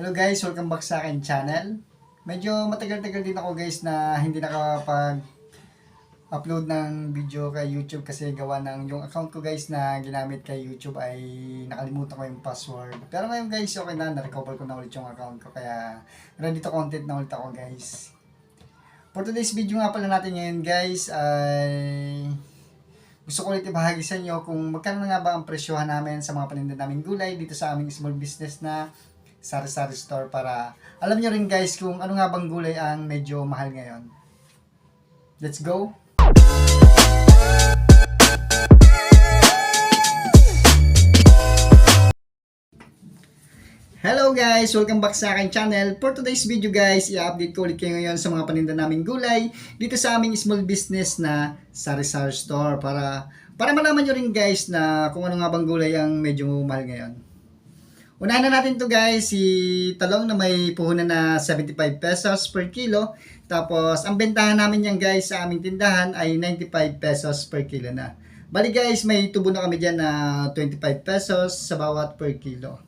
Hello guys, welcome back sa akin channel. Medyo matagal-tagal din ako guys na hindi nakapag upload ng video kay YouTube kasi gawa ng yung account ko guys na ginamit kay YouTube ay nakalimutan ko yung password. Pero ngayon guys, okay na, na-recover ko na ulit yung account ko kaya ready to content na ulit ako guys. For today's video nga pala natin ngayon guys ay gusto ko ulit ibahagi sa inyo kung magkano na nga ba ang presyohan namin sa mga paninda naming gulay dito sa aming small business na sari-sari store para alam nyo rin guys kung ano nga bang gulay ang medyo mahal ngayon. Let's go! Hello guys! Welcome back sa akin channel. For today's video guys, i-update ko ulit kayo ngayon sa mga paninda naming gulay dito sa aming small business na sari-sari store para para malaman nyo rin guys na kung ano nga bang gulay ang medyo mahal ngayon. Unahin na natin to guys, si talong na may puhunan na 75 pesos per kilo. Tapos, ang bentahan namin yan guys sa aming tindahan ay 95 pesos per kilo na. Bali guys, may tubo na kami dyan na 25 pesos sa bawat per kilo.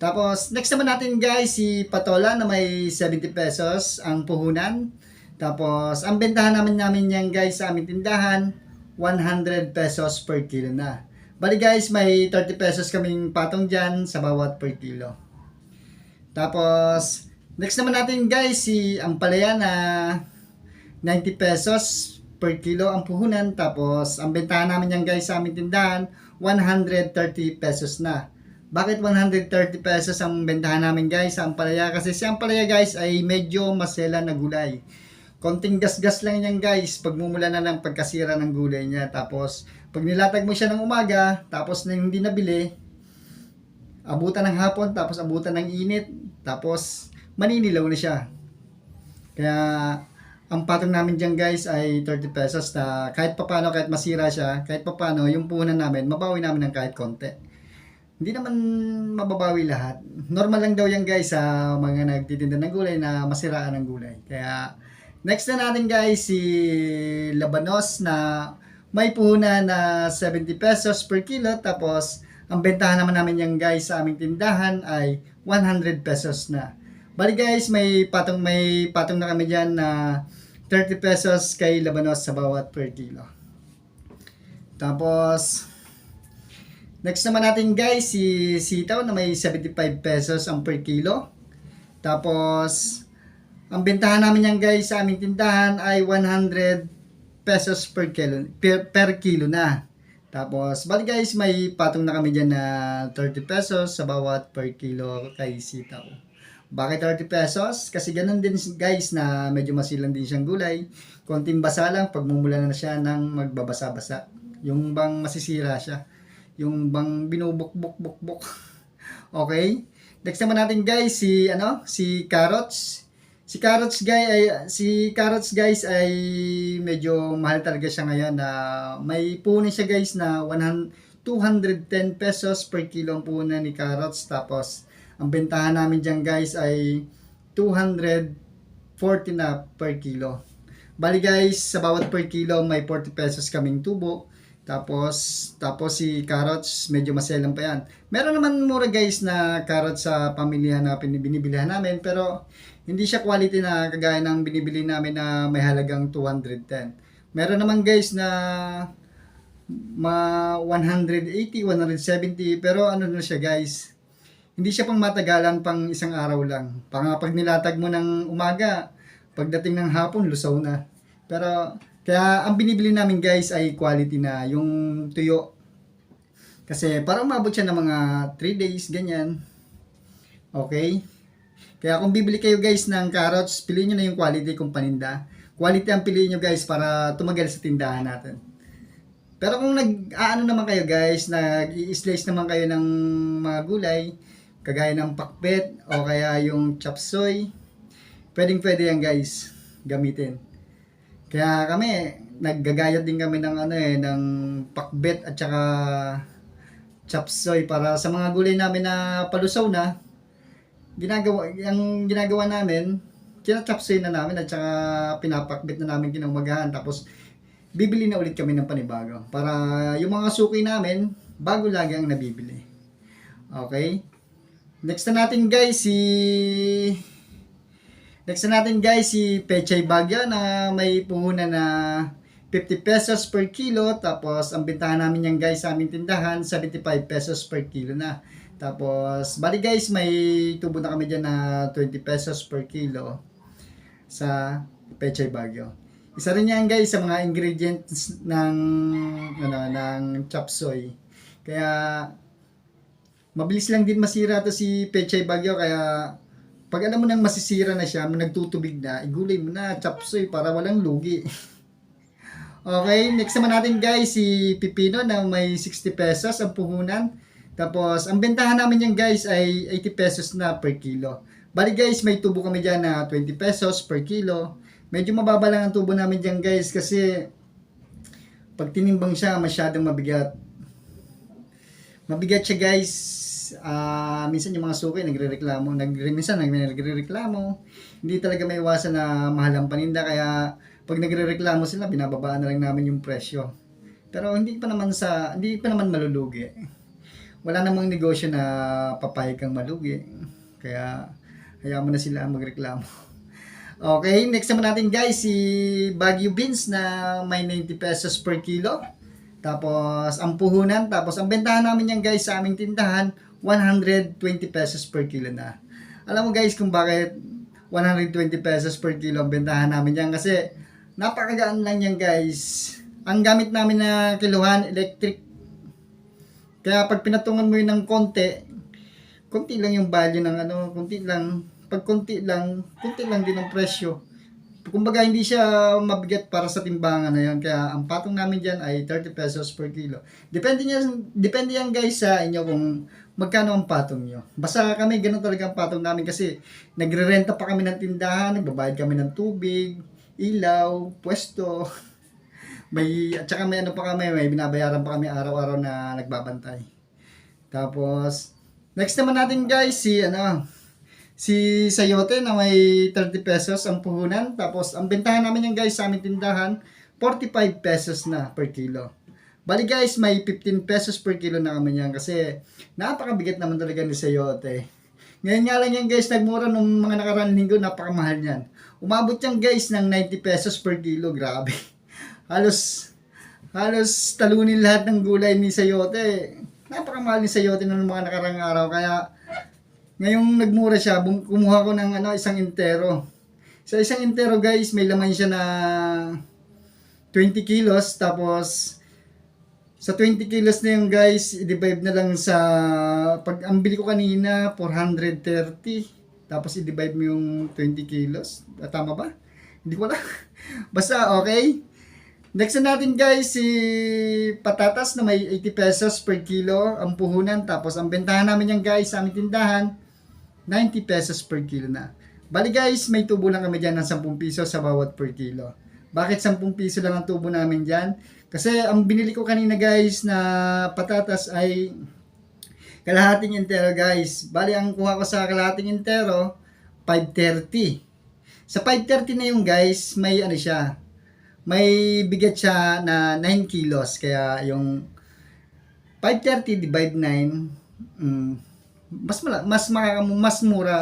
Tapos, next naman natin guys, si patola na may 70 pesos ang puhunan. Tapos, ang bentahan namin namin yan guys sa aming tindahan, 100 pesos per kilo na. Bali guys, may 30 pesos kaming patong dyan sa bawat per kilo. Tapos, next naman natin guys, si Ampalaya na 90 pesos per kilo ang puhunan. Tapos, ang bentahan namin yan guys sa aming tindahan, 130 pesos na. Bakit 130 pesos ang bentahan namin guys sa Ampalaya? Kasi si Ampalaya guys ay medyo masela na gulay. Konting gas-gas lang yan guys, pagmumula na ng pagkasira ng gulay niya. Tapos, pag nilatag mo siya ng umaga, tapos na hindi nabili, abutan ng hapon, tapos abutan ng init, tapos maninilaw na siya. Kaya, ang patong namin dyan guys ay 30 pesos na kahit papano, kahit masira siya, kahit papano, yung puhunan namin, mabawi namin ng kahit konti. Hindi naman mababawi lahat. Normal lang daw yan guys sa mga nagtitinda ng gulay na masiraan ng gulay. Kaya, next na natin guys si Labanos na may puhunan na 70 pesos per kilo. Tapos, ang bentahan naman namin yan guys sa aming tindahan ay 100 pesos na. Bali guys, may patong may patong na kami diyan na 30 pesos kay Labanos sa bawat per kilo. Tapos, next naman natin guys, si sitaw na may 75 pesos ang per kilo. Tapos, ang bentahan namin yan guys sa aming tindahan ay 100 pesos per kilo, per, per kilo na. Tapos, bali guys, may patong na kami dyan na 30 pesos sa bawat per kilo kay sitaw. Bakit 30 pesos? Kasi ganun din guys na medyo masilang din siyang gulay. Konting basa lang, pagmumula na siya ng magbabasa-basa. Yung bang masisira siya. Yung bang binubuk-buk-buk-buk. okay? Next naman natin guys, si ano, si carrots. Si carrots guys ay si carrots guys ay medyo mahal talaga siya ngayon na may puhunan siya guys na 100 210 pesos per kilo ang puhunan ni carrots tapos ang bentahan namin diyan guys ay 240 na per kilo. Bali guys, sa bawat per kilo may 40 pesos kaming tubo. Tapos, tapos si carrots, medyo maselang pa yan. Meron naman mura guys na carrots sa pamilya na binibilihan namin, pero hindi siya quality na kagaya ng binibili namin na may halagang 210. Meron naman guys na ma 180, 170, pero ano na siya guys, hindi siya pang matagalan pang isang araw lang. Pang pag nilatag mo ng umaga, pagdating ng hapon, lusaw na. Pero, kaya ang binibili namin guys ay quality na, yung tuyo. Kasi parang umabot siya ng mga 3 days, ganyan. Okay? Kaya kung bibili kayo guys ng carrots, piliin nyo na yung quality kung paninda. Quality ang piliin nyo guys para tumagal sa tindahan natin. Pero kung nag-aano naman kayo guys, nag-i-slice naman kayo ng mga gulay, kagaya ng pakbet o kaya yung chop suey, pwedeng pwede yan guys, gamitin. Kaya kami, naggagayat din kami ng ano eh, ng pakbet at saka chop suey para sa mga gulay namin na palusaw na, ginagawa, yung ginagawa namin, kinachop suey na namin at saka pinapakbet na namin kinumagahan tapos bibili na ulit kami ng panibago para yung mga suki namin bago lagi ang nabibili. Okay? Next na natin guys si Next na natin guys si Pechay Bagyo na may puhunan na 50 pesos per kilo tapos ang bentahan namin yan guys sa aming tindahan 75 pesos per kilo na. Tapos bali guys may tubo na kami dyan na 20 pesos per kilo sa Pechay Bagyo. Isa rin yan guys sa mga ingredients ng ano ng chop suey. Kaya mabilis lang din masira to si Pechay Bagyo kaya pag alam mo nang masisira na siya, nagtutubig na, igulay mo na, chop suey para walang lugi. okay, next naman natin guys si Pipino na may 60 pesos ang puhunan. Tapos ang bentahan namin yan guys ay 80 pesos na per kilo. Bali guys, may tubo kami dyan na 20 pesos per kilo. Medyo mababa lang ang tubo namin dyan guys kasi pag tinimbang siya masyadong mabigat. Mabigat siya guys. Ah, minsan yung mga suki nagrereklamo, nagre minsan nagrereklamo. Hindi talaga may iwasan na mahal ang paninda kaya pag nagrereklamo sila binababaan na lang namin yung presyo. Pero hindi pa naman sa hindi pa naman malulugi. Wala namang negosyo na papayag kang malugi. Kaya hayaan mo na sila magreklamo. Okay, next naman natin guys, si Baguio Beans na may 90 pesos per kilo. Tapos, ang puhunan, tapos ang bentahan namin yan guys sa aming tindahan, 120 pesos per kilo na. Alam mo guys kung bakit 120 pesos per kilo ang bentahan namin yan kasi napakagaan lang yan guys. Ang gamit namin na kiluhan, electric. Kaya pag pinatungan mo yun ng konti, konti lang yung value ng ano, konti lang pag konti lang, konti lang din ang presyo. Kumbaga hindi siya mabigat para sa timbangan na yan. Kaya ang patong namin diyan ay 30 pesos per kilo. Depende yan, depende yan guys sa inyo kung magkano ang patong nyo. Basta kami ganun talaga ang patong namin kasi nagre-renta pa kami ng tindahan, nagbabayad kami ng tubig, ilaw, pwesto. May, at saka may ano pa kami, may binabayaran pa kami araw-araw na nagbabantay. Tapos, next naman natin guys, si ano, si Sayote na may 30 pesos ang puhunan. Tapos, ang bentahan namin yan guys sa aming tindahan, 45 pesos na per kilo. Bali guys, may 15 pesos per kilo na kami yan kasi napakabigat naman talaga ni Sayote. Ngayon nga lang yan guys, nagmura nung mga nakaraan linggo, napakamahal yan. Umabot yan guys ng 90 pesos per kilo, grabe. Halos, halos talunin lahat ng gulay ni Sayote. Napakamahal ni Sayote nung mga nakarang araw, kaya Ngayong nagmura siya, kumuha ko ng ano, isang intero. Sa isang intero guys, may laman siya na 20 kilos. Tapos, sa 20 kilos na yun guys, i-divide na lang sa, pag ang bili ko kanina, 430. Tapos i-divide mo yung 20 kilos. Ah, Tama ba? Hindi ko alam. Basta, okay. Next na natin guys, si patatas na may 80 pesos per kilo ang puhunan. Tapos ang bentahan namin yan guys sa aming tindahan, 90 pesos per kilo na. Bali guys, may tubo lang kami dyan ng 10 piso sa bawat per kilo. Bakit 10 piso lang ang tubo namin dyan? Kasi ang binili ko kanina guys na patatas ay kalahating entero guys. Bali ang kuha ko sa kalahating entero, 530. Sa 530 na yung guys, may ano siya, may bigat siya na 9 kilos. Kaya yung 530 divide 9, mm, mas mala, mas maka, mas mura,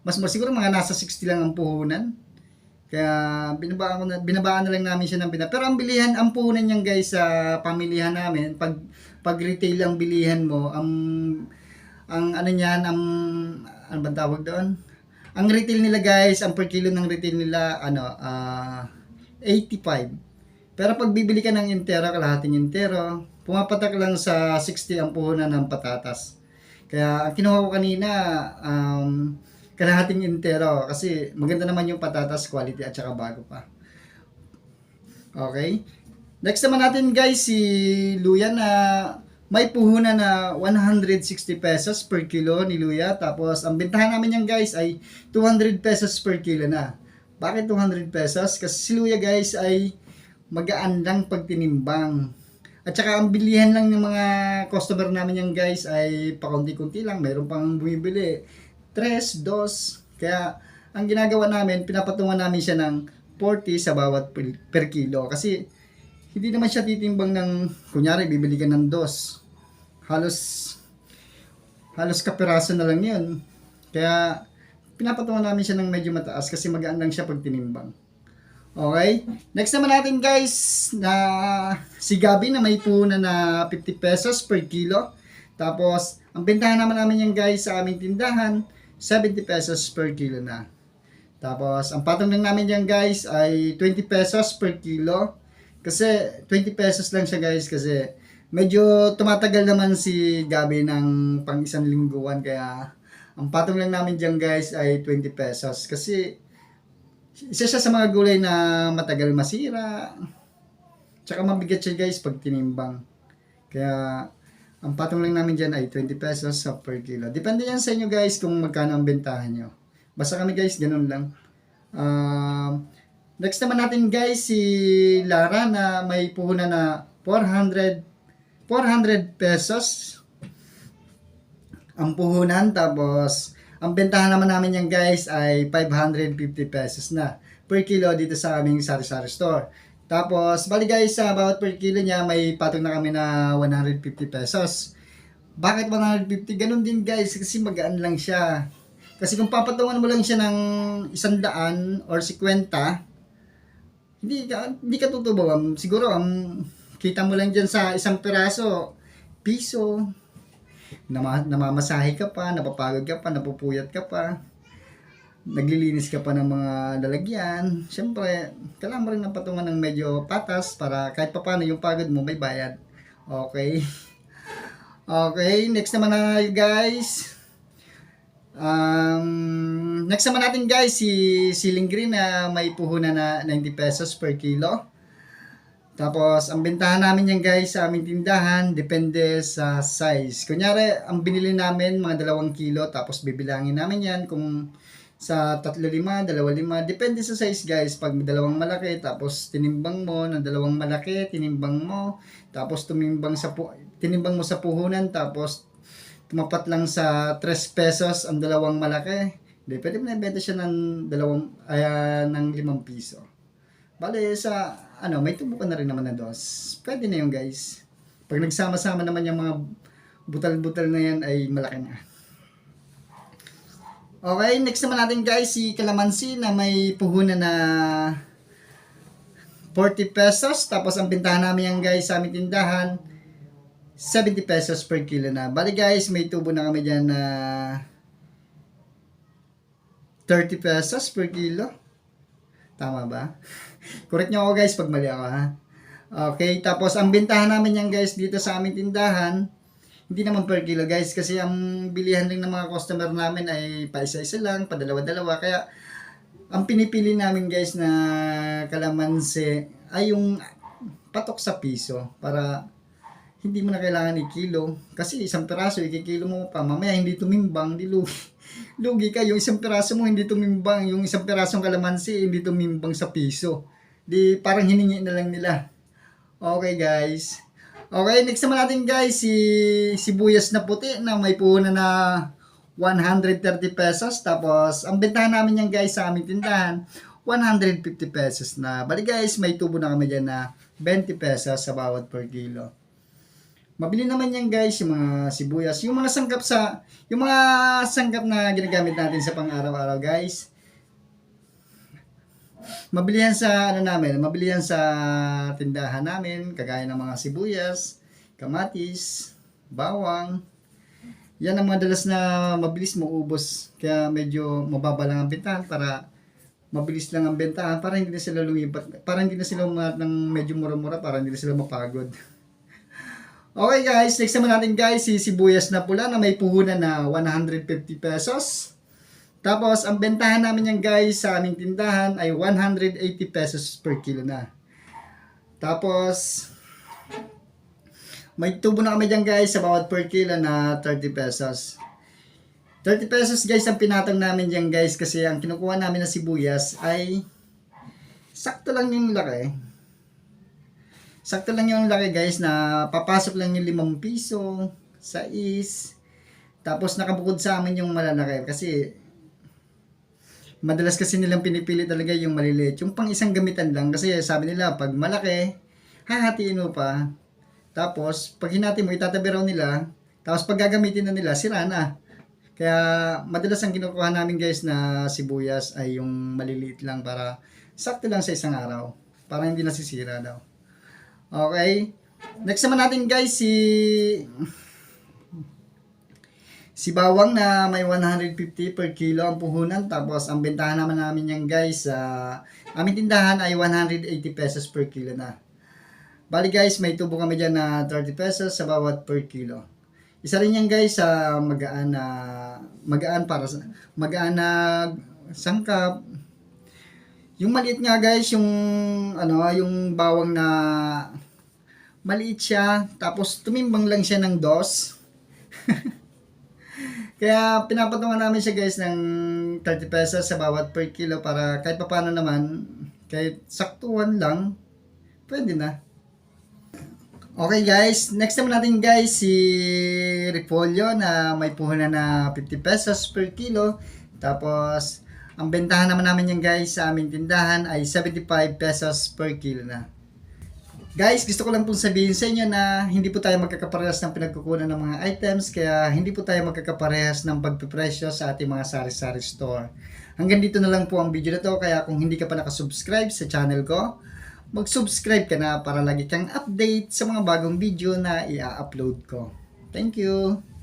mas mura siguro mga nasa 60 lang ang puhunan. Kaya binabaan ko na binabaan na lang namin siya ng bina. Pero ang bilihan, ang puhunan niyan guys sa pamilihan namin, pag pag retail ang bilihan mo, ang ang ano niyan, ang ano ba tawag doon? Ang retail nila guys, ang per kilo ng retail nila ano, ah 85. Pero pag bibili ka ng intero, kalahating intero, pumapatak lang sa 60 ang puhunan ng patatas. Kaya ang kinuha ko kanina, um, kalahating intero kasi maganda naman yung patatas quality at saka bago pa. Okay? Next naman natin guys si Luya na may puhunan na 160 pesos per kilo ni Luya. Tapos ang bentahan namin yan guys ay 200 pesos per kilo na. Bakit 200 pesos? Kasi si Luya guys ay magaan lang pag tinimbang. At saka ang bilihan lang ng mga customer namin yan guys ay pakunti-kunti lang. Mayroon pang bumibili. 3, 2. Kaya ang ginagawa namin, pinapatungan namin siya ng 40 sa bawat per, kilo. Kasi hindi naman siya titimbang ng, kunyari, bibili ka ng dos. Halos halos kapiraso na lang yun. Kaya pinapatungan namin siya ng medyo mataas kasi magaan lang siya pag tinimbang. Okay? Next naman natin guys, na si Gabi na may puhunan na 50 pesos per kilo. Tapos, ang bentahan naman namin yan guys sa aming tindahan, 70 pesos per kilo na. Tapos, ang patong lang namin yan guys ay 20 pesos per kilo. Kasi, 20 pesos lang siya guys kasi medyo tumatagal naman si Gabi ng pang isang lingguan. Kaya, ang patong lang namin dyan guys ay 20 pesos. Kasi, isa siya sa mga gulay na matagal masira. Tsaka mabigat siya guys pag tinimbang. Kaya, ang patong lang namin dyan ay 20 pesos sa per kilo. Depende yan sa inyo guys kung magkano ang bentahan nyo. Basta kami guys, ganun lang. Um, next naman natin guys, si Lara na may puhunan na 400 400 pesos ang puhunan. Tapos, ang bentahan naman namin yan guys ay 550 pesos na per kilo dito sa aming sari-sari store. Tapos, bali guys, sa bawat per kilo niya, may patong na kami na 150 pesos. Bakit 150? Ganun din guys, kasi magaan lang siya. Kasi kung papatungan mo lang siya ng isang daan or 50, hindi ka, hindi ka tutubo. Um, siguro, um, kita mo lang dyan sa isang peraso, piso, nama, namamasahe ka pa, napapagod ka pa, napupuyat ka pa, naglilinis ka pa ng mga lalagyan. Siyempre, kailangan mo rin ng patungan ng medyo patas para kahit papano yung pagod mo may bayad. Okay? Okay, next naman na guys. Um, next naman natin guys, si Siling Green na may puhunan na 90 pesos per kilo. Tapos, ang bentahan namin yan guys sa aming tindahan, depende sa size. Kunyari, ang binili namin mga dalawang kilo, tapos bibilangin namin yan kung sa 3-5, 2-5, depende sa size guys. Pag dalawang malaki, tapos tinimbang mo ng dalawang malaki, tinimbang mo, tapos tumimbang sa tinimbang mo sa puhunan, tapos tumapat lang sa 3 pesos ang dalawang malaki. Hindi, mo na ibenta siya ng dalawang, ay, ng 5 piso. Bale, sa, ano, may tubo ka na rin naman na dos. Pwede na yun, guys. Pag nagsama-sama naman yung mga butal-butal na yan, ay malaki na. Okay, next naman natin guys, si Kalamansi na may puhunan na 40 pesos. Tapos ang bintahan namin yan guys sa aming tindahan, 70 pesos per kilo na. Bali guys, may tubo na kami dyan na 30 pesos per kilo. Tama ba? Correct nyo ako guys pag mali ako ha. Okay, tapos ang bintahan namin yan guys dito sa aming tindahan, hindi naman per kilo guys kasi ang bilihan lang ng mga customer namin ay pa isa-isa lang, pa dalawa-dalawa. Kaya ang pinipili namin guys na kalamansi ay yung patok sa piso para hindi mo na kailangan i-kilo. Kasi isang piraso, ikikilo mo pa. Mamaya hindi tumimbang, di lugi. Lugi ka. Yung isang piraso mo hindi tumimbang. Yung isang pirasong kalamansi hindi tumimbang sa piso. Di parang hiningi na lang nila. Okay guys. Okay, next naman natin guys, si sibuyas na puti na may puhunan na 130 pesos. Tapos, ang bentahan namin yan guys sa aming tindahan, 150 pesos na. Bali guys, may tubo na kami dyan na 20 pesos sa bawat per kilo. Mabili naman yan guys, yung mga sibuyas. Yung mga sangkap sa, yung mga sangkap na ginagamit natin sa pang-araw-araw guys. Mabili yan sa, ano namin, mabili yan sa tindahan namin, kagaya ng mga sibuyas, kamatis, bawang. Yan ang mga dalas na mabilis maubos. Kaya medyo mababa lang ang bentahan para mabilis lang ang bentahan para hindi na sila lumipat, para hindi na sila umangat ng medyo mura-mura para hindi na sila mapagod. Okay guys, next naman natin guys, si sibuyas na pula na may puhunan na 150 pesos. Tapos, ang bentahan namin yan guys sa aming tindahan ay 180 pesos per kilo na. Tapos, may tubo na kami dyan guys sa bawat per kilo na 30 pesos. 30 pesos guys ang pinatong namin dyan guys kasi ang kinukuha namin na sibuyas ay sakto lang yung laki. Sakto lang yung laki guys na papasok lang yung 5 piso, 6. Tapos nakabukod sa amin yung malalaki kasi madalas kasi nilang pinipili talaga yung maliliit. Yung pang isang gamitan lang kasi sabi nila pag malaki, hahatiin mo pa. Tapos pag hinati mo itatabi raw nila Tapos pag gagamitin na nila, sira na. Kaya madalas ang kinukuha namin guys na sibuyas ay yung maliliit lang para sakto lang sa isang araw. Para hindi nasisira daw. Okay. Next naman natin guys si si bawang na may 150 per kilo ang puhunan tapos ang bentahan naman namin yan guys sa aming tindahan ay 180 pesos per kilo na. Bali guys, may tubo kami dyan na 30 pesos sa bawat per kilo. Isa rin yan guys sa magaan na magaan para sa magaan na sangkap. Yung maliit nga guys, yung ano, yung bawang na maliit siya tapos tumimbang lang siya ng dos. Kaya pinapatungan namin siya guys ng 30 pesos sa bawat per kilo para kahit papano naman, kahit saktuhan lang, pwede na. Okay guys, next naman natin guys si Repolyo na may puhunan na 50 pesos per kilo. Tapos, ang bentahan naman namin yan guys sa aming tindahan ay 75 pesos per kilo na. Guys, gusto ko lang pong sabihin sa inyo na hindi po tayo magkakaparehas ng pinagkukunan ng mga items kaya hindi po tayo magkakaparehas ng pagpipresyo sa ating mga sari-sari store. Hanggang dito na lang po ang video na to kaya kung hindi ka pa nakasubscribe sa channel ko, mag-subscribe ka na para lagi kang update sa mga bagong video na i-upload ko. Thank you!